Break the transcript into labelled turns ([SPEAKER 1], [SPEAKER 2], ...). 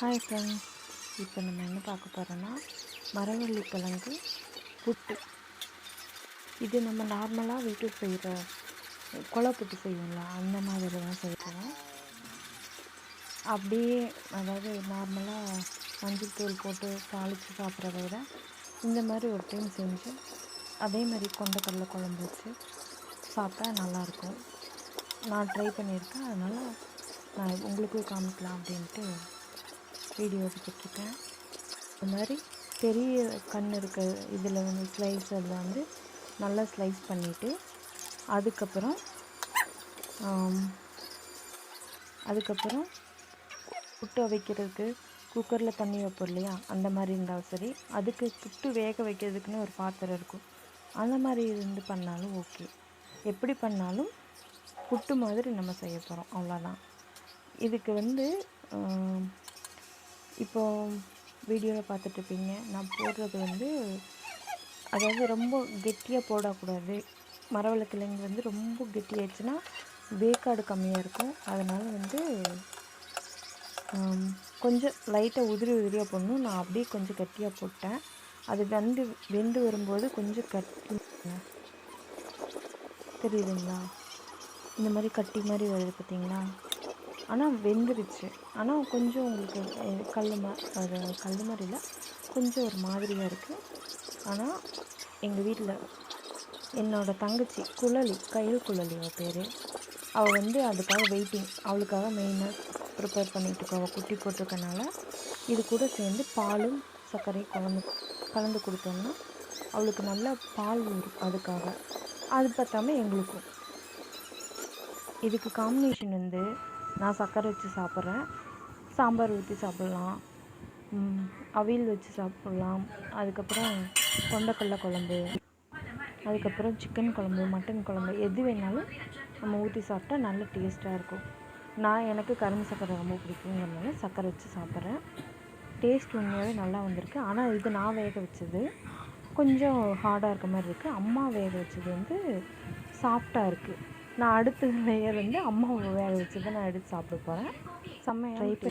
[SPEAKER 1] Hi friends இப்போ நம்ம என்ன பார்க்க போகிறோன்னா மரவள்ளி கிழங்கு புட்டு. இது நம்ம நார்மலாக வீட்டில் செய்கிற கொலை புட்டு செய்வோம்ல அந்த மாதிரி தான் செய்கிறோம் அப்படியே அதாவது நார்மலாக மஞ்சள் தூள் போட்டு தாளித்து சாப்பிட்றத விட இந்த மாதிரி ஒரு டைம் செஞ்சு அதே மாதிரி கொண்டக்கடலை குழம்பு வச்சு சாப்பிட்டா நல்லாயிருக்கும். நான் ட்ரை பண்ணியிருக்கேன். அதனால் நான் உங்களுக்கும் காமிக்கலாம் அப்படின்ட்டு வீடியோ எடுத்துட்ருக்கேன். இந்த மாதிரி பெரிய கண் இருக்க இதில் வந்து ஸ்லைஸில் வந்து நல்லா ஸ்லைஸ் பண்ணிவிட்டு அதுக்கப்புறம் அதுக்கப்புறம் புட்டு வைக்கிறதுக்கு குக்கரில் தண்ணி வைப்போம் இல்லையா? அந்த மாதிரி இருந்தாலும் சரி அதுக்கு புட்டு வேக வைக்கிறதுக்குன்னு ஒரு பாத்திரம் இருக்கும். அந்த மாதிரி இருந்து பண்ணாலும் ஓகே எப்படி பண்ணாலும் புட்டு மாதிரி நம்ம செய்ய போகிறோம் அவ்வளோதான் இதுக்கு வந்து இப்போ வீடியோவில் பார்த்துட்ருப்பீங்க. நான் போடுறது வந்து அதாவது ரொம்ப கெட்டியாக போடக்கூடாது. மரவள்ளி வந்து ரொம்ப கெட்டியாச்சுன்னா வேக்காடு கம்மியாக இருக்கும். அதனால் வந்து கொஞ்சம் லைட்டாக உதிரி உதிரியாக போடணும். நான் அப்படியே கொஞ்சம் கட்டியாக போட்டேன். அது வெந்து வெந்து வரும்போது கொஞ்சம் கட்டி தெரியுதுங்களா? இந்த மாதிரி கட்டி மாதிரி வருது பார்த்தீங்களா ஆனால் வெந்துருச்சு. ஆனால் கொஞ்சம் உங்களுக்கு கல் மா அது கல் மாதிரி இல்லை கொஞ்சம் ஒரு மாதிரியாக இருக்குது ஆனால் எங்கள் வீட்டில் என்னோடய தங்கச்சி குழலி கையில் குழலி அவள் பேர். அவள் வந்து அதுக்காக வெயிட்டிங் அவளுக்காக மெயினாக ப்ரிப்பேர் பண்ணிட்டு இருக்கா. அவள் குட்டி போட்டிருக்கனால இது கூட சேர்ந்து பாலும் சர்க்கரையும் கலந்து கலந்து கொடுத்தோம்னா அவளுக்கு நல்லா பால் வரும் அதுக்காக. அது பார்த்தாமல் எங்களுக்கும். இதுக்கு காம்பினேஷன் வந்து நான் சர்க்கரை வச்சு சாப்பிட்றேன். சாம்பார் ஊற்றி சாப்பிட்லாம். அவியல் வச்சு சாப்பிட்லாம். அதுக்கப்புறம் கொண்டக்கடலை குழம்பு. அதுக்கப்புறம் சிக்கன் குழம்பு மட்டன் குழம்பு. எது வேணாலும் நம்ம ஊற்றி சாப்பிட்டா நல்ல டேஸ்ட்டாக இருக்கும். நான் எனக்கு கரும்பு சர்க்கரை ரொம்ப பிடிக்குங்கிறதுனால சர்க்கரை வச்சு சாப்பிட்றேன். டேஸ்ட் உண்மையாகவே நல்லா வந்திருக்கு. ஆனால் இது நான் வேக வச்சது கொஞ்சம் ஹார்டாக இருக்க மாதிரி இருக்குது அம்மா வேக வச்சது வந்து சாஃப்டாக இருக்குது நான் அடுத்த லேயர் வந்து அம்மா வேக வச்சதை நான் எடுத்து சாப்பிட போகிறேன் செம்மையாக